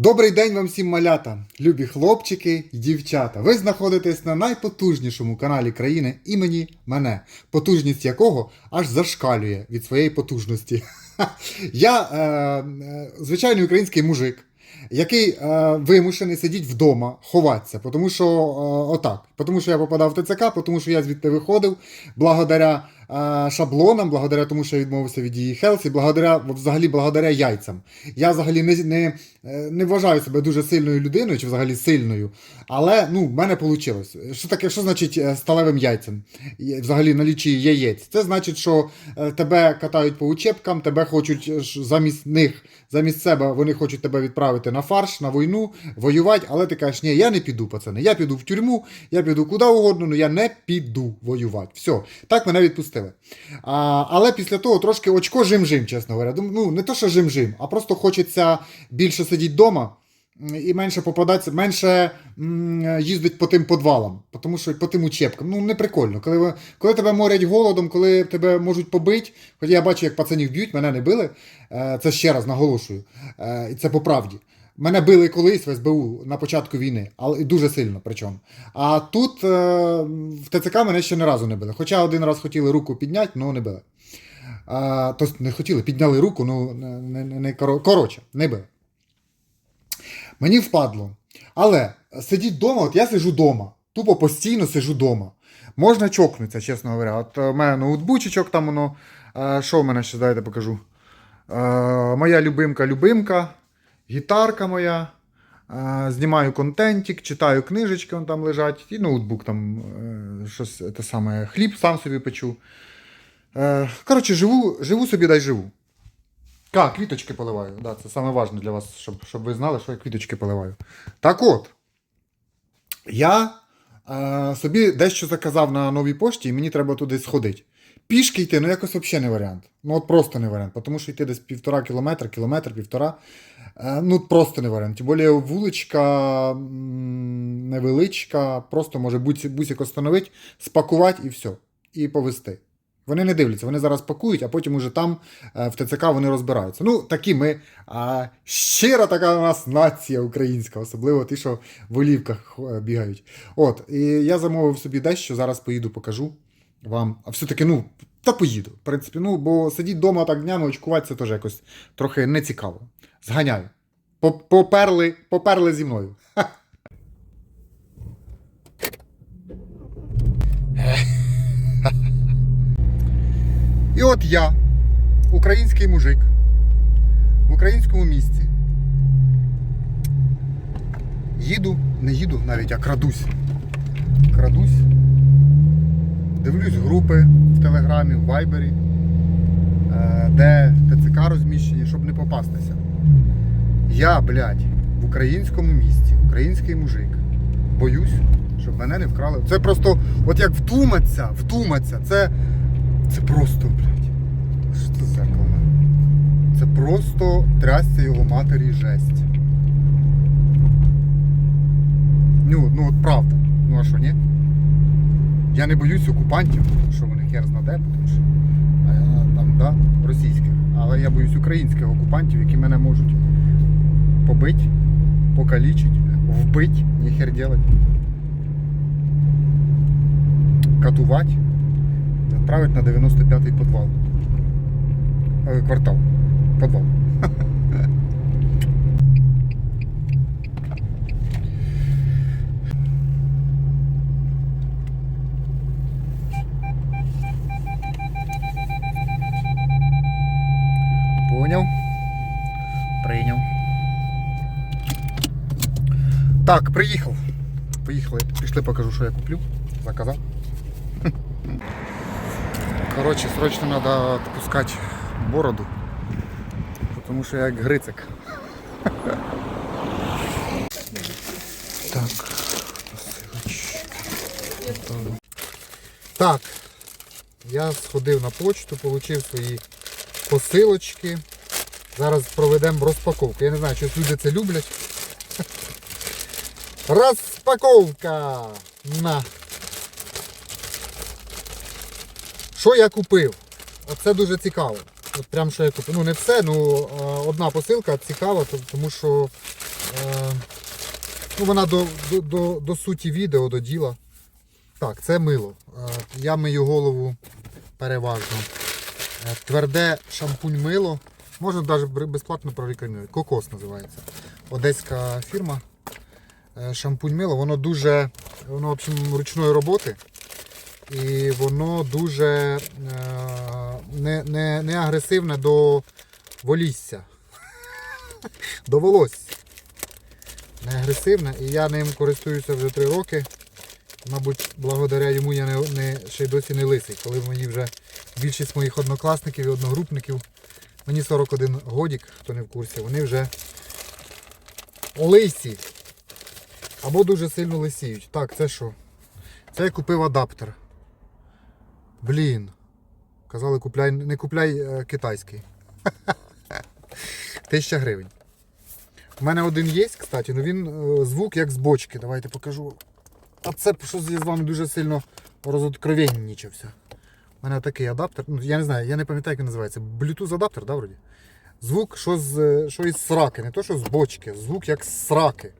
Добрий день вам всім малята, любі хлопчики і дівчата. Ви знаходитесь на найпотужнішому каналі країни імені мене, потужність якого аж зашкалює від своєї потужності. Я е, е, звичайний український мужик, який е, вимушений сидіти вдома, ховатися, тому що е, отак. Тому що я попадав в ТЦК, тому що я звідти виходив благодаря шаблонам, благодаря тому, що я відмовився від її Хелсі, благодаря взагалі благодаря яйцям. Я взагалі не, не, е, не вважаю себе дуже сильною людиною, чи взагалі сильною, але ну, в мене вийшло. Що таке, що значить е, сталевим яйцям? Є- Взагалі налічі яєць. Це значить, що е, тебе катають по учебкам, тебе хочуть е, замість них, замість себе вони хочуть тебе відправити на фарш, на війну, воювати, але ти кажеш, ні, я не піду, пацани, я піду в тюрму, я піду куди угодно, але я не піду воювати. Все, так мене відпустили. А, але після того трошки очко жим-жим, чесно говоря. Ну, не то, що жим-жим, а просто хочеться більше сидіти вдома. І менше попадатися, менше їздить по тим подвалам, тому що по тим учебкам. Ну, не прикольно. Коли, коли тебе морять голодом, коли тебе можуть побити, хоч я бачу, як пацанів б'ють, мене не били. Е, це ще раз наголошую. Е, і це по правді. Мене били колись в СБУ на початку війни, але дуже сильно причому. А тут е, в ТЦК мене ще ні разу не били. Хоча один раз хотіли руку підняти, але не били. А, тобто не хотіли, підняли руку, ну не, не, не коротше, не били. Мені впадло. Але сидіть вдома, от я сижу вдома. Тупо постійно сижу вдома. Можна чокнутися, чесно говоря. От у мене ноутбучечок там воно. е, Що в мене ще дайте покажу? Е, Моя любимка-любимка, гітарка моя. Знімаю контентик, читаю книжечки, вон там лежать, і ноутбук там е, щось те саме, хліб сам собі печу. Е, Коротше, живу, живу собі, дай живу. А, квіточки поливаю. Да, це саме важливе для вас, щоб, щоб ви знали, що я квіточки поливаю. Так от, я е, собі дещо заказав на новій пошті, і мені треба туди сходити. Пішки йти, ну якось взагалі не варіант. Ну от просто не варіант, тому що йти десь півтора кілометра, кілометр, півтора. Е, ну просто не варіант. Тим більше вуличка невеличка, просто може бусик остановити, спакувати і все. І повезти. Вони не дивляться, вони зараз пакують, а потім уже там е, в ТЦК вони розбираються. Ну, такі ми. А, щира така у нас нація українська, особливо ті, що в олівках е, бігають. От, і я замовив собі дещо, зараз поїду, покажу вам. А все-таки, ну, та поїду. В принципі, ну, бо сидіти вдома так днями очкувати, це теж якось трохи нецікаво. Зганяю. Поперли, поперли зі мною. І от я, український мужик, в українському місті. Їду, не їду навіть, а крадусь. Крадусь. Дивлюсь групи в Телеграмі, в Вайбері, е, де ТЦК розміщені, щоб не попастися. Я, блядь, в українському місті, український мужик. Боюсь, щоб мене не вкрали. Це просто, от як вдуматися, вдуматися, це. Це просто, блядь. Що це за зеркало? Це просто трясся його матері жесть. Ну, ну от правда. Ну а що, ні? Я не боюсь окупантів, що вони хер знаде, тому що там, да, російських. Але я боюсь українських окупантів, які мене можуть побити, покалічити, вбити, ніхер делать. Катувати відправить на 95-й підвал. Е, Квартал. Підвал. Поняв. Прийняв. Так, приїхав. Поїхали. Пішли покажу, що я куплю. Заказав. Короче, срочно надо отпускать бороду. Потому что я як грицик. Так. Так. Я сходив на почту, отримав свої посилочки. Зараз проведемо розпаковку. Я не знаю, чи люди це люблять. Розпаковка! На! Що я купив? Оце дуже цікаво. От прям що я купив. Ну не все, ну е, одна посилка цікава, тому що Е, ну, вона до, до, до, до суті відео, до діла. Так, це мило. Е, я мию голову переважно. Тверде шампунь мило. Можна навіть безплатно прорекламувати. Кокос називається. Одеська фірма. Е, Шампунь мило, воно дуже воно, в общем, ручної роботи. І воно дуже е, не, не, не агресивне до волісся. До волосся. Не агресивне. І я ним користуюся вже 3 роки. Мабуть, благодаря йому я не, не, ще й досі не лисий, коли мені вже більшість моїх однокласників і одногрупників, мені 41 годік, хто не в курсі, вони вже лисі. Або дуже сильно лисіють. Так, це що? Це я купив адаптер. Блін. Казали, купляй, не купляй е, китайський. Тисяча гривень. У мене один є, кстати, але він е, звук як з бочки. Давайте покажу. А це щось я з вами дуже сильно розоткровеннічався. У мене такий адаптер. Ну, я не знаю, я не пам'ятаю, як він називається. Bluetooth адаптер, да, вроді? Звук, що, з, що із сраки, не то, що з бочки, звук як з сраки.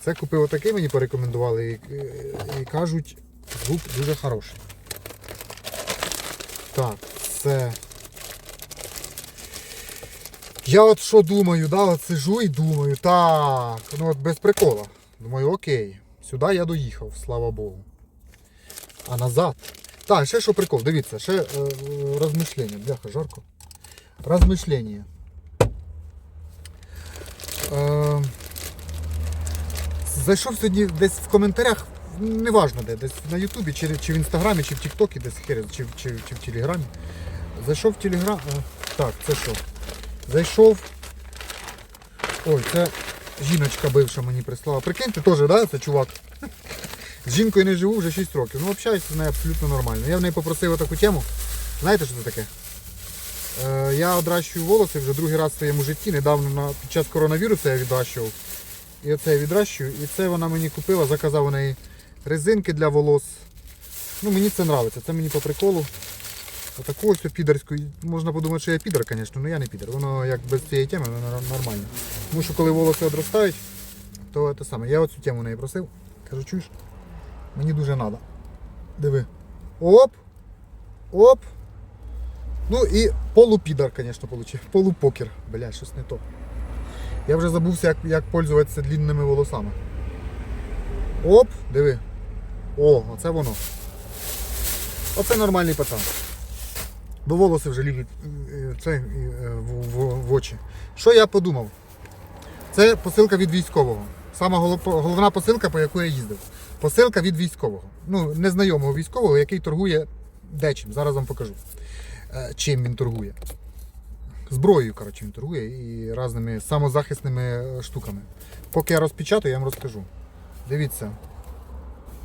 Це купив отакий, мені порекомендували і, і, і кажуть, звук дуже хороший. Так, це. Я от що думаю, да, от сижу і думаю, так, ну от без прикола. Думаю, окей, сюди я доїхав, слава Богу. А назад. Так, ще що прикол, дивіться, ще е, розмишлення. Бляха, жарко. Розмишлення. Е, зайшов сьогодні десь в коментарях, неважно де, десь на Ютубі, чи, чи в Інстаграмі, чи в Тіктокі, десь хер, чи, чи, чи в Телеграмі. Зайшов в Телеграм. е, Так, це що? Зайшов. Ой, це жіночка бивша мені прислала. Прикиньте, теж, да, це чувак. З жінкою не живу вже 6 років. Ну, общаюся з нею абсолютно нормально. Я в неї попросив таку тему. Знаєте, що це таке? Е, я одращую волоси вже другий раз в своєму житті. Недавно на, під час коронавірусу я відращував. І оце я відращую. І це вона мені купила, заказав у неї резинки для волос. Ну, мені це подобається, це мені по приколу. Отаку ось підерську. Можна подумати, що я підер, звісно, але я не підер. Воно як без цієї теми, воно нормально. Тому що коли волоси одростають, то те саме. Я оцю тему в неї просив. Кажу, чуєш? Мені дуже треба. Диви. Оп! Оп! Ну і полупідер, звісно, получив. Полупокер. Бля, щось не то. Я вже забувся, як, як пользуватися длінними волосами. Оп, диви. О, оце воно. Оце нормальний пацан. Бо волоси вже лізуть е, це, е, в, в, в очі. Що я подумав? Це посилка від військового. Сама головна посилка, по яку я їздив. Посилка від військового. Ну, незнайомого військового, який торгує дечим. Зараз вам покажу, е, чим він торгує. Зброєю, коротше, він торгує і різними самозахисними е, штуками. Поки я розпечатаю, я вам розкажу. Дивіться.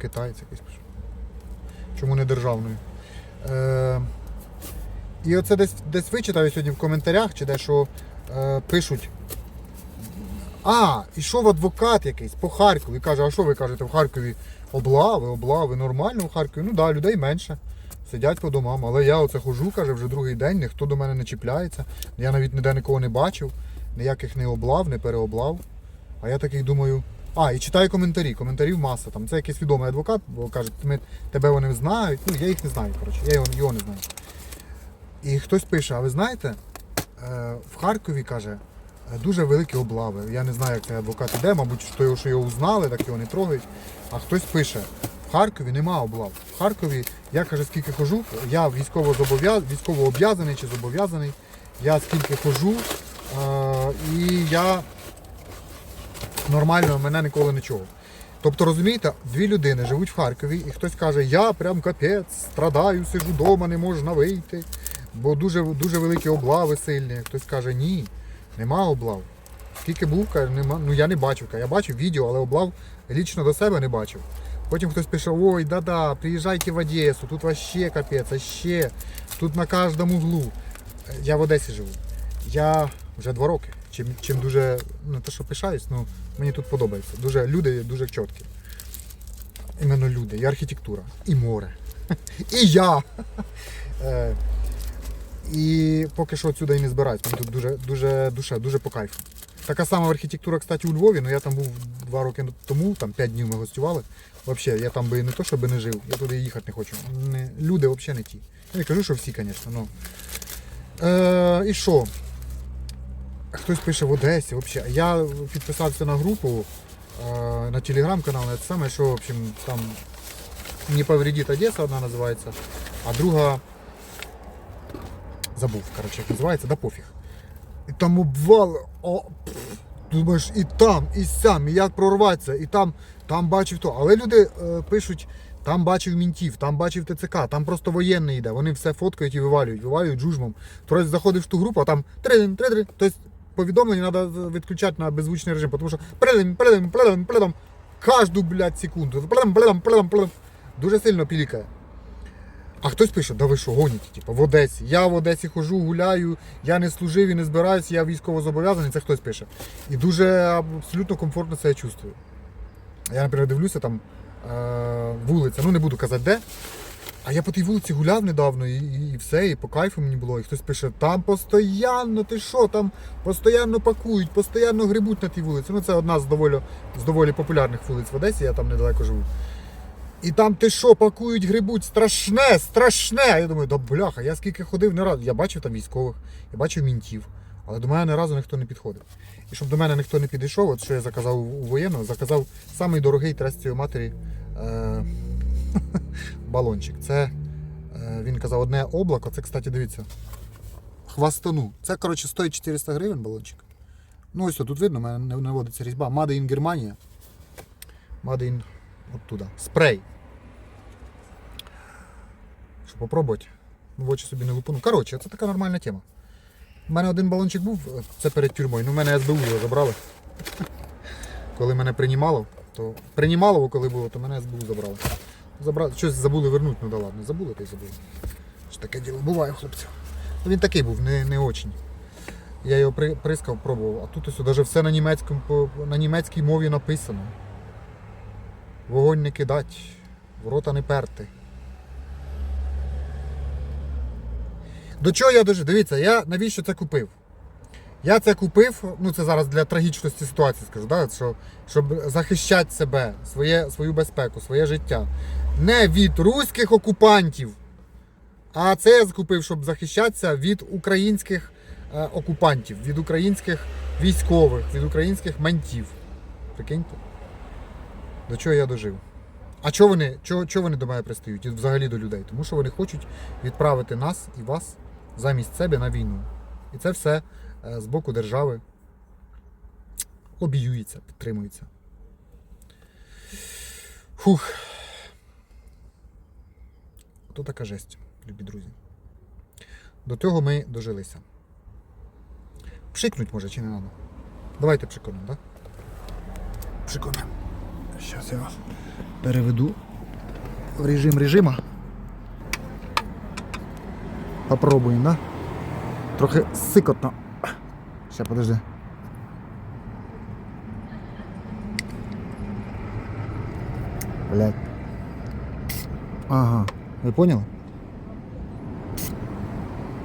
Китаєць якийсь пише. Чому не державною? Е, і оце десь, десь вичитав сьогодні в коментарях, чи де що е, пишуть. А, ішов адвокат якийсь по Харкові каже, а що ви кажете в Харкові? Облави, облави, нормально в Харкові. Ну да, людей менше. Сидять по домам, але я оце хожу, каже, вже другий день, ніхто до мене не чіпляється. Я навіть ніде нікого не бачив, ніяких не облав, не переоблав. А я такий думаю. А, і читаю коментарі. Коментарів маса. Там це якийсь відомий адвокат, бо каже, ми, тебе вони знають. Ну, я їх не знаю, коротше, я його, його не знаю. І хтось пише, а ви знаєте, е, в Харкові каже, дуже великі облави. Я не знаю, як адвокат іде, мабуть, що його, що його узнали, так його не трогають. А хтось пише, в Харкові нема облав. В Харкові, я каже, скільки хожу, я військово зобов'яз, військово об'язаний чи зобов'язаний. Я скільки хожу, е, і я нормально, мене ніколи нічого. Тобто, розумієте, дві людини живуть в Харкові, і хтось каже, я прям капець, страдаю, сижу вдома, не можна вийти, бо дуже, дуже великі облави сильні. Хтось каже, ні, нема облав. Скільки був, каже, нема. Ну я не бачив. Я бачив відео, але облав лічно до себе не бачив. Потім хтось пише, ой, да-да, приїжджайте в Одесу, тут вообще капець, а ще, тут на кожному углу. Я в Одесі живу. Я вже два роки. Чим, чим дуже, ну те, що пишаюсь, ну мені тут подобається. Дуже люди дуже чіткі. Іменно люди, і архітектура, і море. І я. І поки що отсюди і не збираюсь. Мені тут дуже, дуже душа, дуже по кайфу. Така сама архітектура, кстати, у Львові, але я там був два роки тому, там 5 днів ми гостювали. Взагалі, я там би не то, щоб не жив, я туди їхати не хочу. Не, люди взагалі не ті. Я не кажу, що всі, звісно. Ну. Е, і що? Хтось пише в Одесі взагалі. Я підписався на групу е, на телеграм-канал, це саме, що, в общем, там не повредит Одеса одна називається, а друга забув, коротше, як називається, да пофіг. І там обвали, о, пф, думаєш, і там, і сям, і як прорватися, і там, там бачив то. Але люди е, пишуть, там бачив мінтів, там бачив ТЦК, там просто воєнний йде. Вони все фоткають і вивалюють, вивалюють джужмом. Тобто заходиш в ту групу, а там тридин, тридин. Тобто повідомлення треба відключати на беззвучний режим, тому що придим, придим, придим, придим, кожну, блядь, секунду. Придим, придим, придим, придим. Дуже сильно пілікає. А хтось пише, да ви що, гоніте, типу, в Одесі. Я в Одесі хожу, гуляю, я не служив і не збираюся, я військово зобов'язаний, це хтось пише. І дуже абсолютно комфортно себе чувствую. Я, наприклад, дивлюся там е, вулиця, ну не буду казати де. А я по тій вулиці гуляв недавно і, і, і все, і по кайфу мені було. І хтось пише, там постійно, ти що, там постійно пакують, постійно грибуть на тій вулиці. Ну це одна з доволі, з доволі популярних вулиць в Одесі, я там недалеко живу. І там ти що, пакують, грибуть, страшне, страшне. Я думаю, да бляха, я скільки ходив не разу. Я бачив там військових, я бачив мінтів, але до мене ні разу ніхто не підходив. І щоб до мене ніхто не підійшов, от що я заказав у воєнного, заказав самий дорогий трестю матері е- балончик. Це е- він казав одне облако, це, кстати, дивіться. Хвастану. Це, коротше, стоїть 400 гривень балончик. Ну ось тут видно, в мене не наводиться різьба. Made in Германія. Made in оттуда. Спрей. Попробувати? В очі собі не лупану. Коротше, це така нормальна тема. У мене один балончик був, це перед тюрмою. Ну, в мене СБУ його забрали. Коли мене приймало, то приймало, коли було, то мене СБУ забрали. Забрали. Щось забули вернути, ну да ладно, забули, то й забули. Що таке діло буває, хлопці. Ну, Він такий був, не, не очень. Я його при- прискав, пробував, а тут ось навіть все на, німецькому, на німецькій мові написано. Вогонь не кидать, в рота не перти. До чого я дожив? Дивіться, я навіщо це купив? Я це купив, ну це зараз для трагічності ситуації скажу, да? що, щоб захищати себе, своє, свою безпеку, своє життя. Не від руських окупантів, а це я купив, щоб захищатися від українських е, окупантів, від українських військових, від українських ментів. Прикиньте? До чого я дожив? А чого вони, чого, чого вони до мене пристають? І взагалі до людей? Тому що вони хочуть відправити нас і вас замість себе на війну. І це все е, з боку держави лобіюється, підтримується. Фух. То така жесть, любі друзі. До того ми дожилися. Пшикнуть може чи не треба? Давайте пшикнемо, так? Да? Пшикнемо. Зараз я вас переведу в режим режима. Попробуємо, да? Трохи сикотно. Ще подожди. Блять. Ага. Ви поняли?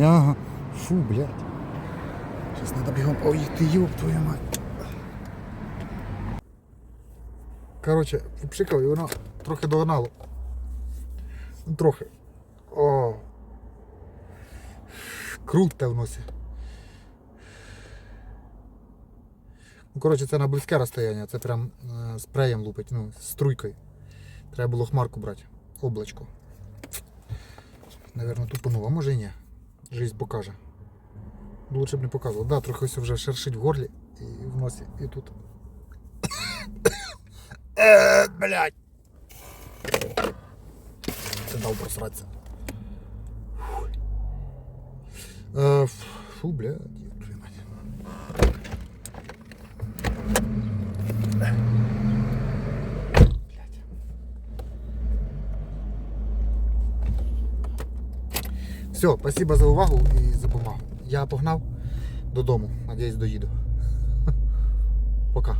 Ага. Фу, блядь. Сейчас надо бегом. Ой, ты ёб твою мать. Коротше, попшикав і воно трохи догнало. Трохи. О. Круте в носі. Ну, коротше, це на близьке розстояння, це прям е, спреєм лупить, ну, струйкою. Треба було хмарку брати. Облачко. Наверно, тупануло, а може і ні. Жизнь покаже. Ну, Лучше б не показував. Да, трохи ось вже шершить в горлі і в носі, і тут. Е, блядь. Це дав просратися. Фу, блядь. ёб твою мать. Блядь. Все, спасибо за увагу і за допомогу. Я погнав додому. Надіюсь, доїду. Пока.